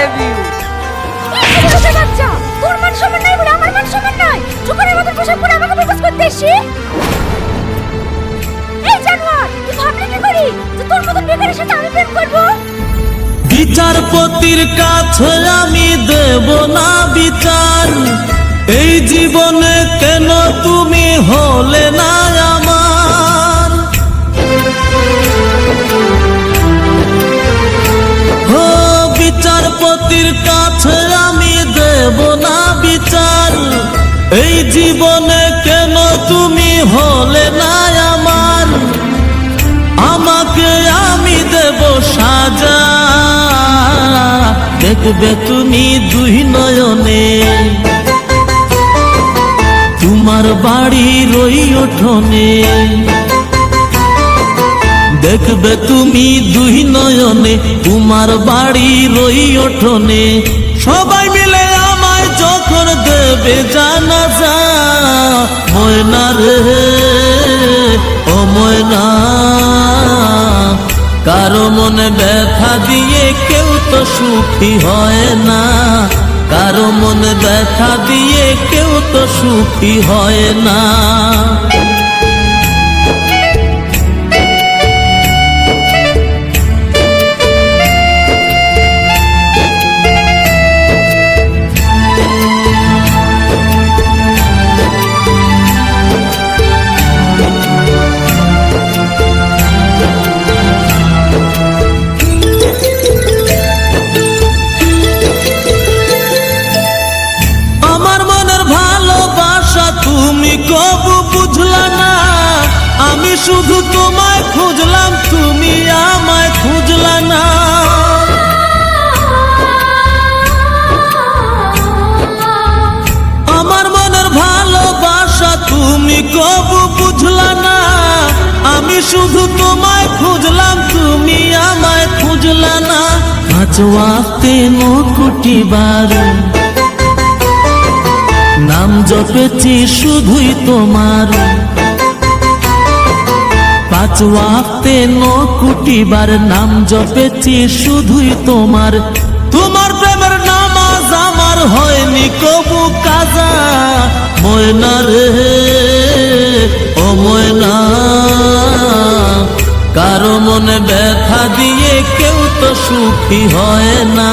Love you বাচ্চা তোর মান সম্মান নাই বলে আমার মান সম্মান নাই। চুকারের মতন পোশাক পরে আমাকে প্রপোজ করতে এসছি। এই জানোয়ার তুই ভাবলি কি করি? যে তোর মতন বেকারের সাথে আমি প্রেম করব? বিচারপতির কাছে আমি দেব না বিচার। এই জীবনে কেন তুমি হলে না এই জীবনে কেন তুমি হলে না আমার? আমাকে আমি দেব সাজা। দেখবে তুমি দুই নয়নে। তোমার বাড়ি রই ওঠনে দেখবে তুমি দুই নয়নে, তোমার বাড়ি রই ওঠনে সবাই দেবে জানা যা ময়না রে, ও ময়না। কারও মনে ব্যথা দিয়ে কেউ তো সুখী হয় না। কারও মনে ব্যথা দিয়ে কেউ তো সুখী হয় না। তুমি কবু বুঝলা না, আমি শুধু তোমায় খুঁজলাম, তুমি আমায় খুঁজলা না। আমার মনের ভালোবাসা তুমি কবু বুঝলা না, আমি শুধু তোমায় খুঁজলাম, তুমি আমায় খুঁজলা না। পাঁচ ওয়াক্তে নকুটি বারো নাম জপেছি শুধুই তোমার। পাঁচ ওয়াক্তে নকুটিবার নাম জপেছি শুধুই তোমার। তোমার প্রেমের নামাজ আমার হয়নি কবু কাজা। ময়না রে, ও ময়না, কারও মনে ব্যথা দিয়ে কেউ তো সুখী হয় না।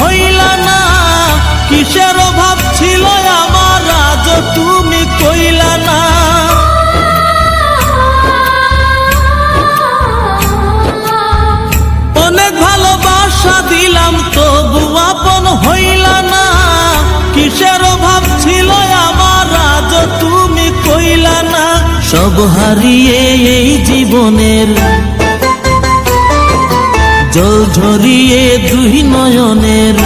হইলা না, কিসের অভাব ছিল আমার, আজ তুমি কইলা না। অনেক ভালোবাসা দিলাম, তবু আপন হইলা না। কিসের অভাব ছিল আমার, আজ তুমি কইলা না। সব হারিয়ে এই জীবনের জল ঝরিয়ে দুই নয়নের।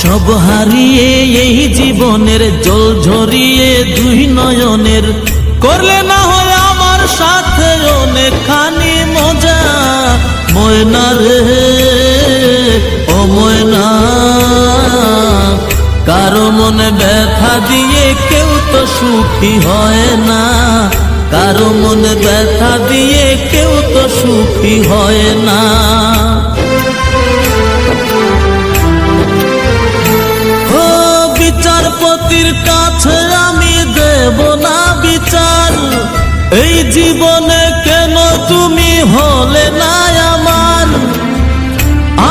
সব হারিয়ে এই জীবনের, জল ঝরিয়ে দুই নয়নের। করলে না হয় আমার সাথে অনেকখানি মজা। ময়না রে, ও ময়না, কারও মনে ব্যথা দিয়ে কেউ তো সুখী হয় না। কারও মনে ব্যথা দিয়ে কেউ তো সুখী হয় না। ও বিচারপতির কাছে আমি দেব না বিচার। এই জীবনে কেন তুমি হলে না আমার?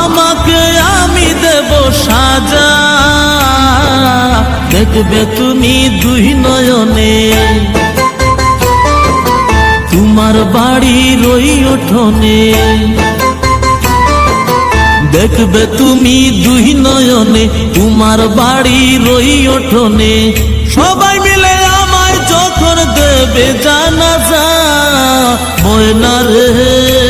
আমাকে আমি দেব সাজা। দেখবে তুমি দুই নয়নে। আমার বাড়ির ওই উঠোনে দেখবে তুমি দুই নয়নে, তোমার বাড়ির ওই উঠোনে সবাই মিলে আমায় যখন দেবে জানা যা ময়না রে।